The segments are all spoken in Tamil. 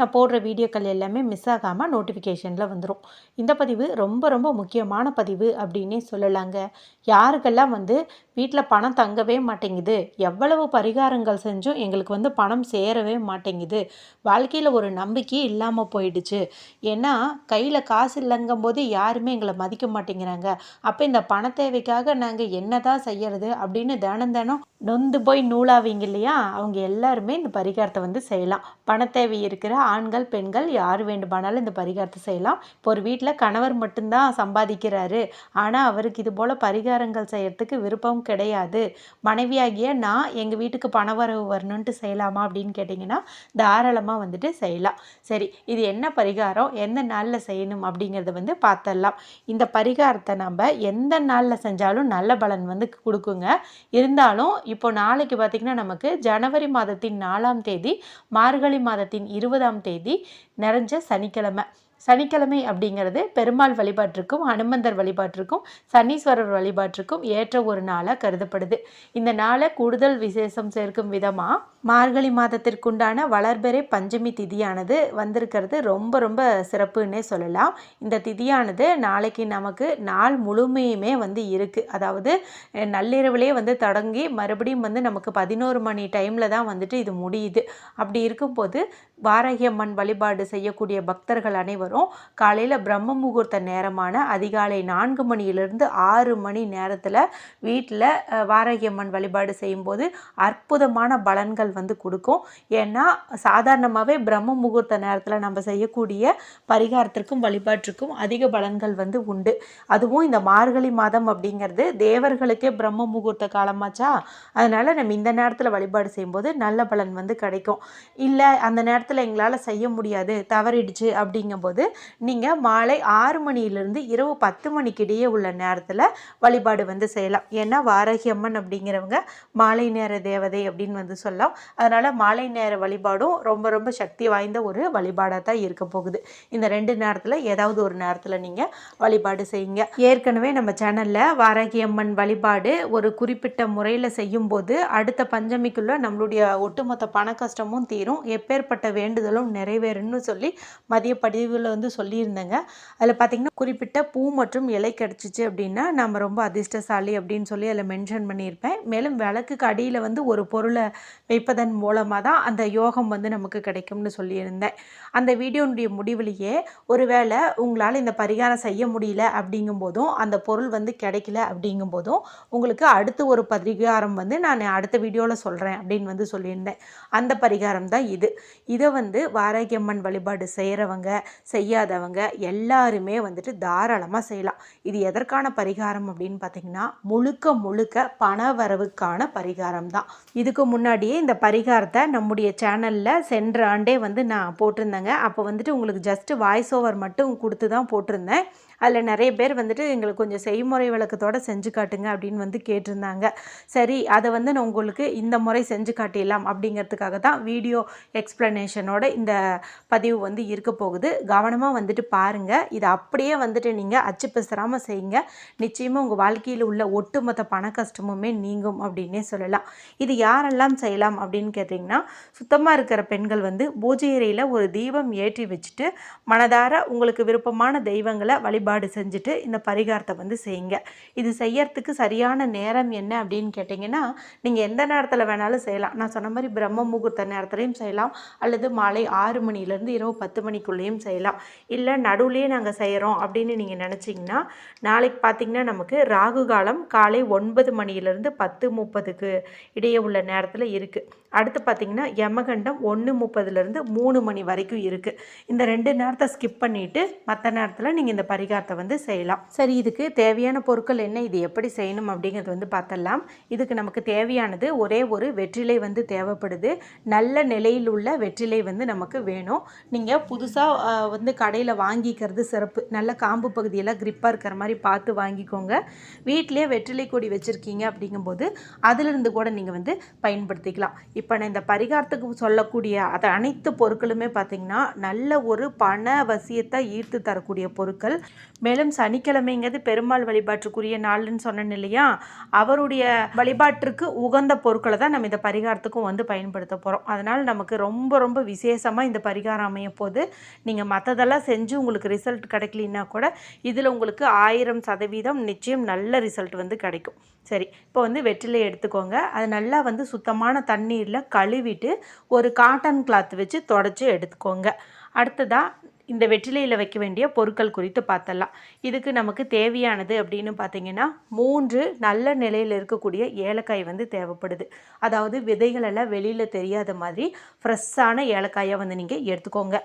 நான் போடுற வீடியோக்கள் எல்லாமே மிஸ் ஆகாமல் நோட்டிஃபிகேஷனில் வந்துடும் இந்த பதிவு ரொம்ப ரொம்ப முக்கியமான பதிவு அப்படின்னே சொல்லலாங்க. யாருக்கெல்லாம் வந்து வீட்டில் பணம் தங்கவே மாட்டேங்குது எவ்வளவு பரிகாரங்கள் செஞ்சும் எங்களுக்கு வந்து பணம் சேரவே மாட்டேங்குது வாழ்க்கையில் ஒரு நம்பிக்கை இல்லாமல் போயிடுச்சு. ஏன்னா கையில் காசு இல்லைங்கும் போது யாருமே எங்களை மதிக்க மாட்டேங்கிறாங்க. அப்போ இந்த பண தேவைக்காக நாங்கள் என்ன தான் செய்யறது அப்படின்னு தினம் தினம் நொந்து போய் நூலாவீங்க இல்லையா? அவங்க எல்லாருமே இந்த பரிகாரத்தை வந்து செய்யலாம். பண தேவை இருக்கிற ஆண்கள் பெண்கள் யார் வேண்டுமானாலும் இந்த பரிகாரத்தை செய்யலாம். இப்போ ஒரு வீட்டில் கணவர் மட்டும்தான் சம்பாதிக்கிறாரு. ஆனால் அவருக்கு இது போல் பரிகாரங்கள் செய்யறதுக்கு விருப்பம் கிடையாது. மனைவியாகிய நான் எங்கள் வீட்டுக்கு பண வரவு வரணுன்ட்டு செய்யலாமா அப்படின்னு கேட்டிங்கன்னா தாராளமாக வந்துட்டு செய்யலாம். சரி இது என்ன பரிகாரம்? எந்த நாளில் செய்யணும் அப்படிங்கிறத வந்து பார்த்துடலாம் இந்த பரிகாரத்தை நம்ம எந்த நாளில் செஞ்சாலும் நல்ல பலன் வந்து கொடுக்குங்க. இருந்தாலும் இப்போ நாளைக்கு பார்த்திங்கன்னா நமக்கு ஜனவரி மாதத்தின் நாலாம் தேதி மார்கழி மாதத்தின் இருபதாம் தேதி நிறைஞ்ச சனிக்கிழமை. சனிக்கிழமை அப்படிங்கிறது பெருமாள் வழிபாட்டிற்கும் ஹனுமந்தர் வழிபாட்டிற்கும் சனீஸ்வரர் வழிபாட்டிற்கும் ஏற்ற ஒரு நாளாக கருதப்படுது. இந்த நாளை கூடுதல் விசேஷம் சேர்க்கும் விதமாக மார்கழி மாதத்திற்குண்டான வளர்பெறை பஞ்சமி திதியானது வந்திருக்கிறது. ரொம்ப ரொம்ப சிறப்புன்னே சொல்லலாம். இந்த திதியானது நாளைக்கு நமக்கு நாள் முழுமையுமே வந்து இருக்குது அதாவது நள்ளிரவுலேயே வந்து தொடங்கி மறுபடியும் வந்து நமக்கு பதினோரு மணி டைமில் தான் வந்துட்டு இது முடியுது. அப்படி இருக்கும்போது வாராகியம்மன் வழிபாடு செய்யக்கூடிய பக்தர்கள் அனைவரும் காலையில் பிரம்ம முகூர்த்த நேரமான அதிகாலை நான்கு மணியிலிருந்து ஆறு மணி நேரத்தில் வீட்டில் வாரகியம்மன் வழிபாடு செய்யும்போது அற்புதமான பலன்கள் வந்து கொடுக்கும். ஏன்னா சாதாரணமாகவே பிரம்ம முகூர்த்த நேரத்தில் நம்ம செய்யக்கூடிய பரிகாரத்திற்கும் வழிபாட்டிற்கும் அதிக பலன்கள் வந்து உண்டு. அதுவும் இந்த மார்கழி மாதம் அப்படிங்கிறது தேவர்களுக்கே பிரம்ம முகூர்த்த காலமாச்சா? அதனால் நம்ம இந்த நேரத்தில் வழிபாடு செய்யும்போது நல்ல பலன் வந்து கிடைக்கும். இல்லை அந்த நேரத்தில் எங்களால் செய்ய முடியாது தவறிடுச்சு அப்படிங்கும்போது நீங்கள் மாலை ஆறு மணியிலிருந்து இரவு பத்து மணிக்கிடையே உள்ள நேரத்தில் வழிபாடு வந்து செய்யலாம். ஏன்னா வாரகி அம்மன் அப்படிங்கிறவங்க மாலை நேர தேவதை அப்படின்னு வந்து சொல்லலாம். அதனால் மாலை நேர வழிபாடும் ரொம்ப ரொம்ப சக்தி வாய்ந்த ஒரு வழிபாடாக தான் இருக்க போகுது. இந்த ரெண்டு நேரத்தில் ஏதாவது ஒரு நேரத்தில் நீங்கள் வழிபாடு செய்யுங்க. ஏற்கனவே நம்ம சேனலில் வாரகியம்மன் வழிபாடு ஒரு குறிப்பிட்ட முறையில் செய்யும்போது அடுத்த பஞ்சமிக்குள்ளே நம்மளுடைய ஒட்டுமொத்த பண கஷ்டமும் தீரும். எப்பேற்பட்ட வேண்டுதலும் நிறைவேறும்னு சொல்லி மதிய பதிவில் வந்து சொல்லியிருந்தேங்க. அதில் பார்த்திங்கன்னா குறிப்பிட்ட பூ மற்றும் இலை கிடச்சிச்சு அப்படின்னா நம்ம ரொம்ப அதிர்ஷ்டசாலி அப்படின்னு சொல்லி அதில் மென்ஷன் பண்ணியிருப்பேன். மேலும் விளக்குக்கு அடியில் வந்து ஒரு பொருளை வைப்பதன் மூலமாக தான் அந்த யோகம் வந்து நமக்கு கிடைக்கும்னு சொல்லியிருந்தேன். அந்த வீடியோனுடைய முடிவுலேயே ஒருவேளை உங்களால் இந்த பரிகாரம் செய்ய முடியல அப்படிங்கும்போதும் அந்த பொருள் வந்து கிடைக்கல அப்படிங்கும்போதும் உங்களுக்கு அடுத்து ஒரு பரிகாரம் வந்து நான் அடுத்த வீடியோவில் சொல்கிறேன் அப்படின்னு வந்து சொல்லியிருந்தேன். அந்த பரிகாரம் தான் இது. இதை வந்து வாராகியம்மன் வழிபாடு செய்கிறவங்க செய்யாதவங்க எல்லாருமே வந்துட்டு தாராளமாக செய்யலாம். இது எதற்கான பரிகாரம் அப்படின்னு பார்த்தீங்கன்னா முழுக்க முழுக்க பண வரவுக்கான பரிகாரம் தான். இதுக்கு முன்னாடியே இந்த பரிகாரத்தை நம்முடைய சேனலில் சென்ற ஆண்டே வந்து நான் போட்டிருந்தேங்க. அப்போ வந்துட்டு உங்களுக்கு ஜஸ்ட்டு வாய்ஸ் ஓவர் மட்டும் கொடுத்து தான் போட்டிருந்தேன். அதில் நிறைய பேர் வந்துட்டு எங்களுக்கு கொஞ்சம் செய்முறை விளக்கத்தோடு செஞ்சு காட்டுங்க அப்படின்னு வந்து கேட்டிருந்தாங்க. சரி அதை வந்து நான் உங்களுக்கு இந்த முறை செஞ்சு காட்டிடலாம் அப்படிங்கிறதுக்காக தான் வீடியோ எக்ஸ்ப்ளனேஷனோட இந்த பதிவு வந்து இருக்க போகுது. கவனமாக வந்துட்டு பாருங்கள் இதை அப்படியே வந்துட்டு நீங்கள் அச்சு பிசராமல் செய்யுங்க. நிச்சயமாக உங்கள் வாழ்க்கையில் உள்ள ஒட்டுமொத்த பண கஷ்டமுமே நீங்கும் அப்படின்னே சொல்லலாம். இது யாரெல்லாம் செய்யலாம் அப்படின்னு கேட்டிங்கன்னா சுத்தமாக இருக்கிற பெண்கள் வந்து பூஜை அறையில் ஒரு தீபம் ஏற்றி வச்சுட்டு மனதார உங்களுக்கு விருப்பமான தெய்வங்களை வழிபாடு செஞ்சுட்டு இந்த பரிகாரத்தை வந்து செய்யுங்க. இது செய்யறதுக்கு சரியான நேரம் என்ன அப்படின்னு கேட்டிங்கன்னா நீங்கள் எந்த நேரத்தில் வேணாலும் செய்யலாம். நான் சொன்ன மாதிரி பிரம்ம முகூர்த்த நேரத்துலையும் செய்யலாம். அல்லது மாலை ஆறு மணிலேருந்து இரவு பத்து மணிக்குள்ளேயும் செய்யலாம். இல்லை நடுவுலேயே நாங்கள் செய்கிறோம் அப்படின்னு நீங்கள் நினச்சிங்கன்னா நாளைக்கு பார்த்திங்கன்னா நமக்கு ராகு காலம் காலை ஒன்பது மணியிலேருந்து பத்து முப்பதுக்கு இடையே உள்ள நேரத்தில் இருக்குது அடுத்து பார்த்திங்கன்னா யமகண்டம் ஒன்று முப்பதுலேருந்து மூணு மணி வரைக்கும் இருக்குது இந்த ரெண்டு நேரத்தை ஸ்கிப் பண்ணிவிட்டு மற்ற நேரத்தில் நீங்கள் இந்த பரிகாரம் பணியாரத்தை வந்து செய்யலாம். சரி இதுக்கு தேவையான பொருட்கள் என்ன? இது எப்படி செய்யணும் அப்படிங்கிறது வந்து பார்த்தலாம் இதுக்கு நமக்கு தேவையானது ஒரே ஒரு வெற்றிலை வந்து தேவைப்படுது. நல்ல நிலையில் உள்ள வெற்றிலை வந்து நமக்கு வேணும். நீங்கள் புதுசாக வந்து கடையில் வாங்கிக்கிறது சிறப்பு. நல்ல காம்பு பகுதியெல்லாம் கிரிப்பாக இருக்கிற மாதிரி பார்த்து வாங்கிக்கோங்க. வீட்டிலே வெற்றிலை கொடி வச்சுருக்கீங்க அப்படிங்கும்போது அதிலிருந்து கூட நீங்கள் வந்து பயன்படுத்திக்கலாம். இப்போ நான் இந்த பரிகாரத்துக்கு சொல்லக்கூடிய அதை அனைத்து பொருட்களுமே பார்த்திங்கன்னா நல்ல ஒரு பண வசியத்தை ஈர்த்து தரக்கூடிய பொருட்கள். மேலும் சனிக்கிழமைங்கிறது பெருமாள் வழிபாட்டுக்குரிய நாள்னு சொன்னேன் இல்லையா? அவருடைய வழிபாட்டிற்கு உகந்த பொருட்களை தான் நம்ம இந்த பரிகாரத்துக்கும் வந்து பயன்படுத்த போகிறோம் அதனால் நமக்கு ரொம்ப ரொம்ப விசேஷமாக இந்த பரிகாரம் அமைய போது நீங்கள் மற்றதெல்லாம் செஞ்சு உங்களுக்கு ரிசல்ட் கிடைக்கலன்னா கூட இதில் உங்களுக்கு ஆயிரம் சதவீதம் நிச்சயம் நல்ல ரிசல்ட் வந்து கிடைக்கும். சரி இப்போ வந்து வெற்றிலை எடுத்துக்கோங்க. அது நல்லா வந்து சுத்தமான தண்ணீரில் கழுவிட்டு ஒரு காட்டன் கிளாத் வச்சு தொடச்சி எடுத்துக்கோங்க. அடுத்ததாக இந்த வெற்றிலையில் வைக்க வேண்டிய பொருட்கள் குறித்து பார்த்தலாம். இதுக்கு நமக்கு தேவையானது அப்படின்னு பார்த்தீங்கன்னா மூன்று நல்ல நிலையில் இருக்கக்கூடிய ஏலக்காய் வந்து தேவைப்படுது. அதாவது விதைகளெல்லாம் வெளியில் தெரியாத மாதிரி ஃப்ரெஷ்ஷான ஏலக்காயை வந்து நீங்கள் எடுத்துக்கோங்க.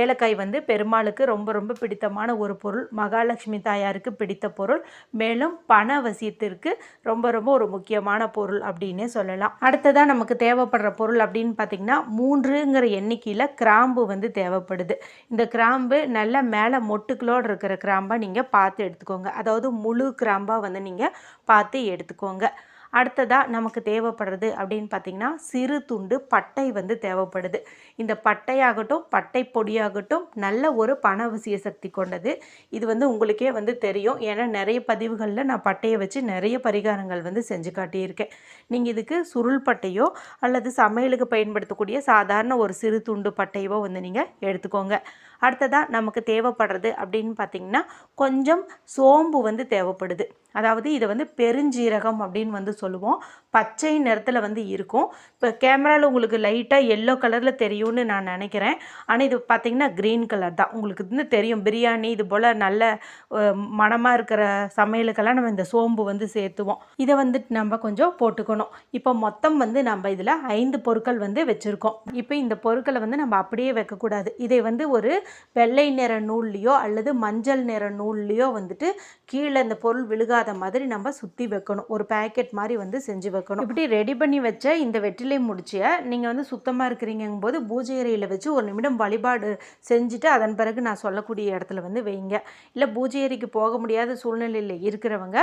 ஏலக்காய் வந்து பெருமாளுக்கு ரொம்ப ரொம்ப பிடித்தமான ஒரு பொருள். மகாலட்சுமி தாயாருக்கு பிடித்த பொருள். மேலும் பண வசியத்திற்கு ரொம்ப ரொம்ப ஒரு முக்கியமான பொருள் அப்படின்னே சொல்லலாம். அடுத்ததாக நமக்கு தேவைப்படுற பொருள் அப்படின்னு பார்த்தீங்கன்னா மூன்றுங்கிற எண்ணிக்கையில் கிராம்பு வந்து தேவைப்படுது. இந்த கிராம்பு நல்ல மேலே மொட்டுக்களோடு இருக்கிற கிராம்பாக நீங்கள் பார்த்து எடுத்துக்கோங்க. அதாவது முழு கிராம்பாக வந்து நீங்கள் பார்த்து எடுத்துக்கோங்க. அடுத்ததாக நமக்கு தேவைப்படுறது அப்படின்னு பார்த்திங்கன்னா சிறு துண்டு பட்டை வந்து தேவைப்படுது. இந்த பட்டையாகட்டும் பட்டை பொடியாகட்டும் நல்ல ஒரு பணவசிய சக்தி கொண்டது. இது வந்து உங்களுக்கே வந்து தெரியும். ஏன்னா நிறைய பதிவுகளில் நான் பட்டையை வச்சு நிறைய பரிகாரங்கள் வந்து செஞ்சு காட்டியிருக்கேன். நீங்கள் இதுக்கு சுருள் பட்டையோ அல்லது சமையலுக்கு பயன்படுத்தக்கூடிய சாதாரண ஒரு சிறு துண்டு பட்டையோ வந்து நீங்கள் எடுத்துக்கோங்க. அடுத்ததாக நமக்கு தேவைப்படுறது அப்படின்னு பார்த்திங்கன்னா கொஞ்சம் சோம்பு வந்து தேவைப்படுது. அதாவது இதை வந்து பெருஞ்சீரகம் அப்படின்னு வந்து சொல்லுவோம். பச்சை நிறத்தில் வந்து இருக்கும். இப்போ கேமராவில் உங்களுக்கு லைட்டாக எல்லோ கலரில் தெரியும்னு நான் நினைக்கிறேன். ஆனால் இது பார்த்திங்கன்னா க்ரீன் கலர் தான். உங்களுக்கு வந்து தெரியும். பிரியாணி இது போல் நல்ல மணமாக இருக்கிற சமையலுக்கெல்லாம் நம்ம இந்த சோம்பு வந்து சேர்த்துவோம். இதை வந்து நம்ம கொஞ்சம் போட்டுக்கணும். இப்போ மொத்தம் வந்து நம்ம இதில் ஐந்து பொருட்கள் வந்து வச்சுருக்கோம். இப்போ இந்த பொருட்களை வந்து நம்ம அப்படியே வைக்கக்கூடாது. இதை வந்து ஒரு வெள்ளை நிற நூல்லையோ அல்லது மஞ்சள் நிற நூல்லையோ வந்துட்டு கீழே இந்த பொருள் விழுகாத மாதிரி நம்ம சுற்றி வைக்கணும். ஒரு பேக்கெட் மாதிரி வந்து செஞ்சு வைக்கணும் இப்படி ரெடி பண்ணி வச்ச இந்த வெற்றிலை முடிச்சிய நீங்கள் வந்து சுத்தமாக இருக்கிறீங்கும் போது பூஜை அறையில் வச்சு ஒரு நிமிடம் வழிபாடு செஞ்சுட்டு அதன் பிறகு நான் சொல்லக்கூடிய இடத்துல வந்து வைங்க. இல்லை பூஜை அறைக்கு போக முடியாத சூழ்நிலையில் இருக்கிறவங்க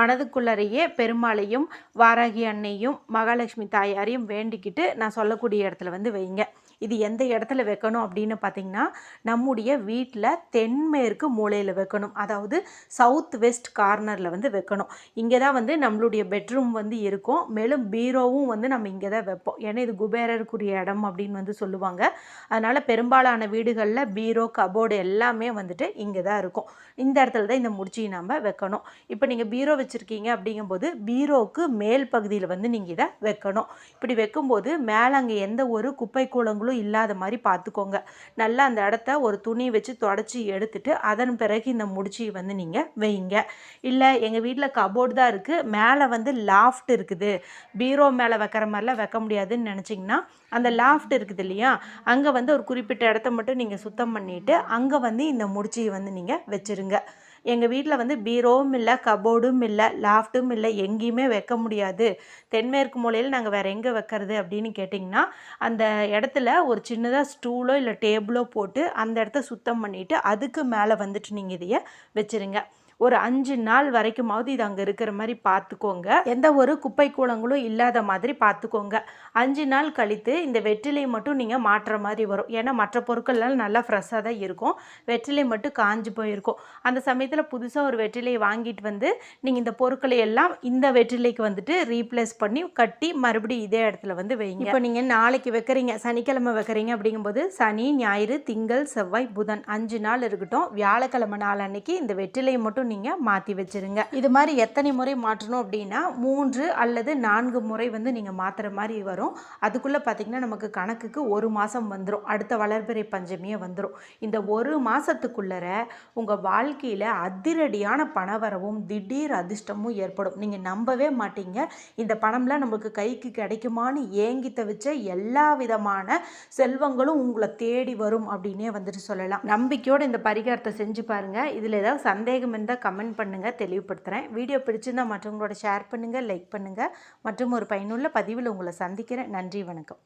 மனதுக்குள்ளறையே பெருமாளையும் வாராகி அன்னையும் மகாலட்சுமி தாயாரையும் வேண்டிக்கிட்டு நான் சொல்லக்கூடிய இடத்துல வந்து வைங்க. இது எந்த இடத்துல வைக்கணும் அப்படின்னு பார்த்தீங்கன்னா நம்முடைய வீட்டில் தென்மேற்கு மூலையில் வைக்கணும். அதாவது சவுத் வெஸ்ட் கார்னரில் வந்து வைக்கணும். இங்கே தான் வந்து நம்மளுடைய பெட்ரூம் வந்து இருக்கும். மேலும் பீரோவும் வந்து நம்ம இங்கே தான் வைப்போம். ஏன்னா இது குபேரருக்குரிய இடம் அப்படின்னு வந்து சொல்லுவாங்க. அதனால் பெரும்பாலான வீடுகளில் பீரோ கபோர்டு எல்லாமே வந்துட்டு இங்கே தான் இருக்கும். இந்த இடத்துல தான் இந்த முடிச்சியை நம்ம வைக்கணும். இப்போ நீங்கள் பீரோ வச்சுருக்கீங்க அப்படிங்கும்போது பீரோவுக்கு மேல் பகுதியில் வந்து நீங்கள் இதை வைக்கணும். இப்படி வைக்கும்போது மேலே அங்கே எந்த ஒரு குப்பை கூலங்களும் இல்லாத மாதிரி பார்த்துக்கோங்க. நல்லா அந்த இடத்த ஒரு துணி வச்சு தொடச்சி எடுத்துட்டு அதன் பிறகு இந்த முடிச்சியை வந்து நீங்கள் வைங்க. இல்லை எங்கள் வீட்டில் கபோர்டு தான் இருக்குது மேலே வந்து லாஃப்ட் இருக்குது. பீரோ மேலே வைக்கிற மாதிரிலாம் வைக்க முடியாதுன்னு நினச்சிங்கன்னா அந்த லாஃப்ட் இருக்குது இல்லையா? அங்கே வந்து ஒரு குறிப்பிட்ட இடத்த மட்டும் நீங்கள் சுத்தம் பண்ணிவிட்டு அங்கே வந்து இந்த முடிச்சியை வந்து நீங்கள் வச்சுருங்க. எங்கள் வீட்டில் வந்து பீரோவும் இல்லை கபோர்டும் இல்லை லாஃப்ட்டும் இல்லை எங்கேயுமே வைக்க முடியாது. தென்மேற்கு மூலையில் நாங்கள் வேறு எங்கே வைக்கிறது அப்படின்னு கேட்டிங்கன்னா அந்த இடத்துல ஒரு சின்னதாக ஸ்டூலோ இல்லை டேபிளோ போட்டு அந்த இடத்த சுத்தம் பண்ணிவிட்டு அதுக்கு மேலே வந்துட்டு நீங்கள் இதையே வச்சுருங்க. ஒரு அஞ்சு நாள் வரைக்குமாவது இது அங்கே இருக்கிற மாதிரி பார்த்துக்கோங்க எந்த ஒரு குப்பை கூலங்களும் இல்லாத மாதிரி பார்த்துக்கோங்க அஞ்சு நாள் கழித்து இந்த வெற்றிலை மட்டும் நீங்கள் மாற்றுற மாதிரி வரும். ஏன்னா மற்ற பொருட்கள்லாம் நல்லா ஃப்ரெஷ்ஷாக தான் இருக்கும். வெற்றிலை மட்டும் காஞ்சு போயிருக்கும். அந்த சமயத்தில் புதுசாக ஒரு வெற்றிலையை வாங்கிட்டு வந்து நீங்கள் இந்த பொருட்களை எல்லாம் இந்த வெற்றிலைக்கு வந்துட்டு ரீப்ளேஸ் பண்ணி கட்டி மறுபடியும் இதே இடத்துல வந்து வைங்க. இப்போ நீங்கள் நாளைக்கு வைக்கிறீங்க சனிக்கிழமை வைக்கிறீங்க அப்படிங்கும்போது சனி ஞாயிறு திங்கள் செவ்வாய் புதன் அஞ்சு நாள் இருக்கட்டும். வியாழக்கிழமை நாள் அன்னைக்கு இந்த வெற்றிலையை மட்டும் நீங்கள் மாற்றி வச்சுருங்க. இது மாதிரி எத்தனை முறை மாற்றணும் அப்படின்னா மூன்று அல்லது நான்கு முறை வந்து நீங்கள் மாற்றுற மாதிரி வரும். அதுக்குள்ளே பார்த்திங்கன்னா நமக்கு கணக்குக்கு ஒரு மாதம் வந்துடும் அடுத்த வளர்பிறை பஞ்சமியே வந்துடும் இந்த ஒரு மாதத்துக்குள்ளர உங்கள் வாழ்க்கையில் அதிரடியான பணவரவும் திடீர் அதிர்ஷ்டமும் ஏற்படும். நீங்கள் நம்பவே மாட்டீங்க. இந்த பணம்லாம் நம்மளுக்கு கைக்கு கிடைக்குமான்னு ஏங்கி தவிச்ச எல்லா விதமான செல்வங்களும் உங்களை தேடி வரும் அப்படின்னே வந்துட்டு சொல்லலாம். நம்பிக்கையோடு இந்த பரிகாரத்தை செஞ்சு பாருங்கள் இதில் ஏதாவது சந்தேகம் இருந்தால் இருந்தால் கமெண்ட் பண்ணுங்கள் தெளிவுபடுத்துகிறேன் வீடியோ பிடிச்சிருந்தால் மற்றவங்களோட ஷேர் பண்ணுங்கள் லைக் பண்ணுங்கள் மற்றும் ஒரு பயனுள்ள பதிவில் உங்களை சந்திக்கிறேன். நன்றி வணக்கம்.